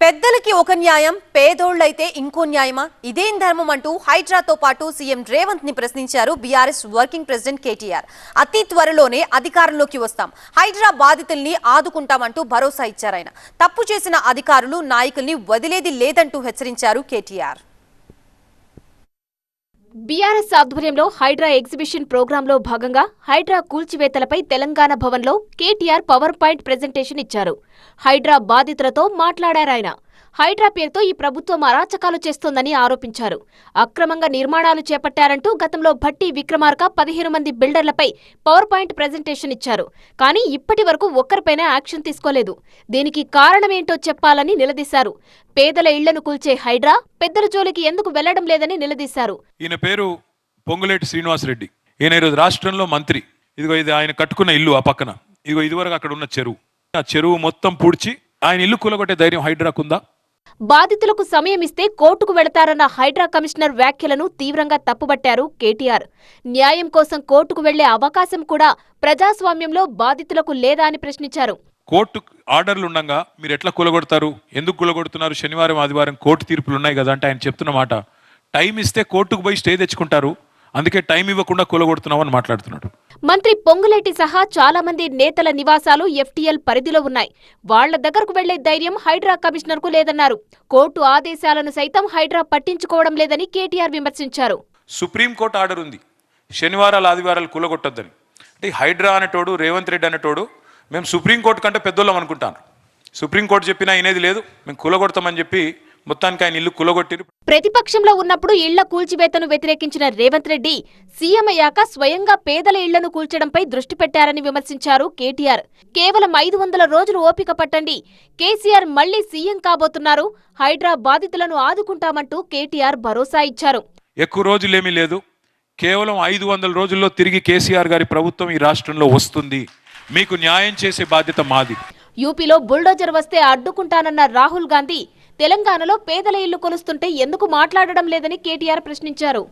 పెద్దలకి ఒక న్యాయం పేదోళ్ళైతే ఇంకో న్యాయమా? ఇదేం ధర్మం అంటూ హైడ్రాతో పాటు సీఎం రేవంత్ని ప్రశ్నించారు బీఆర్ఎస్ వర్కింగ్ ప్రెసిడెంట్ కేటీఆర్. అతి త్వరలోనే అధికారంలోకి వస్తాం. హైడ్రా బాధితుల్ని ఆదుకుంటామంటూ భరోసా ఇచ్చారు ఆయన తప్పు చేసిన అధికారులు నాయకుల్ని వదిలేది లేదంటూ హెచ్చరించారు కేటీఆర్. బీఆర్ఎస్ ఆధ్వర్యంలో హైడ్రా ఎగ్జిబిషన్ ప్రోగ్రాంలో భాగంగా హైడ్రా కూల్చివేతలపై తెలంగాణ భవన్లో కేటీఆర్ పవర్ పాయింట్ ప్రెజెంటేషన్ ఇచ్చారు. హైడ్రా బాధితులతో మాట్లాడారాయన. హైడ్రా పేరుతో ఈ ప్రభుత్వం అరాచకాలు చేస్తోందని ఆరోపించారు. అక్రమంగా నిర్మాణాలు చేపట్టారంటూ గతంలో భట్టి విక్రమార్క పదిహేను మంది బిల్డర్లపై పవర్ పాయింట్ ప్రెజెంటేషన్ ఇచ్చారు. కానీ ఇప్పటి వరకు ఒక్కరిపైన యాక్షన్ తీసుకోలేదు. దీనికి కారణమేంటో చెప్పాలని నిలదీశారు. పేదల ఇళ్ళను కూల్చే హైడ్రా పెద్దల జోలికి ఎందుకు వెళ్ళడం లేదని నిలదీశారు. ఈయన పేరు పొంగులేటి శ్రీనివాసరెడ్డి. ఈయన ఈరోజు రాష్ట్రంలో మంత్రి. ఇదిగో ఇది ఆయన కట్టుకున్న ఇల్లు ఆ పక్కన. ఇదిగో ఇదివరకు అక్కడ ఉన్న చెరువు. ఆ చెరువు మొత్తం పూడ్చి ఆయన ఇల్లు కూలగొట్టే ధైర్యం హైడ్రాకుందా? బాధితులకు సమయం ఇస్తే కోర్టుకు వెళతారన్న హైడ్రా కమిషనర్ వ్యాఖ్యలను తీవ్రంగా తప్పుబట్టారు కేటీఆర్. న్యాయం కోసం కోర్టుకు వెళ్ళే అవకాశం కూడా ప్రజాస్వామ్యంలో బాధితులకు లేదా అని ప్రశ్నించారు. కోర్టు ఆర్డర్లు ఉండగా మీరు ఎట్లా కూలగొడతారు? ఎందుకు కూలగొడుతున్నారు? శనివారం ఆదివారం కోర్టు తీర్పులు ఉన్నాయి కదా అంటే ఆయన చెప్తున్న మాట. టైం ఇస్తే కోర్టుకు పోయి స్టే తెచ్చుకుంటారు. అందుకే టైం ఇవ్వకుండా కూలగొడుతున్నామని మాట్లాడుతున్నాడు. మంత్రి పొంగులేటి సహా చాలా మంది నేతల నివాసాలు ఎఫ్టీఎల్ పరిధిలో ఉన్నాయి. వాళ్ళ దగ్గరకు వెళ్ళే ధైర్యం హైడ్రా కమిషనర్కు లేదన్నారు. కోర్టు ఆదేశాలను సైతం హైడ్రా పట్టించుకోవడం లేదని కేటీఆర్ విమర్శించారు. సుప్రీంకోర్టు ఆర్డర్ ఉంది. శనివారాలు ఆదివారాలు కూలగొట్టొద్దని. అంటే హైడ్రా అనేటోడు రేవంత్ రెడ్డి అనేటోడు మేము సుప్రీంకోర్టు కంటే పెద్దోళ్ళం అనుకుంటాను. సుప్రీంకోర్టు చెప్పినా వినేది లేదు. మేము కూలగొడతామని చెప్పి మొత్తానికి ఆయన ఇల్లు కూలగొట్టి ప్రతిపక్షంలో ఉన్నప్పుడు ఇళ్ళ కూల్చివేతను వ్యతిరేకించిన రేవంత్ రెడ్డి సీఎం అయ్యాక స్వయంగా పేదల ఇళ్ళను కూల్చడంపై దృష్టి పెట్టారని విమర్శించారు కేటీఆర్. కేవలం ఐదు వందల రోజులు ఓపిక పట్టండి. కేసీఆర్ మళ్ళీ సీఎం కాబోతున్నారు. హైడ్రా బాధితులను ఆదుకుంటామంటూ కేటీఆర్ భరోసా ఇచ్చారు. ఎక్కువ రోజులేమీ లేదు. కేవలం ఐదు వందల రోజుల్లో తిరిగి కేసీఆర్ గారి ప్రభుత్వం ఈ రాష్ట్రంలో వస్తుంది. మీకు న్యాయం చేసే బాధ్యత మాది. యూపీలో బుల్డోజర్ వస్తే అడ్డుకుంటానన్న రాహుల్ గాంధీ తెలంగాణలో పేదల ఇల్లు కొలుస్తుంటే ఎందుకు మాట్లాడడం లేదని కేటీఆర్ ప్రశ్నించారు.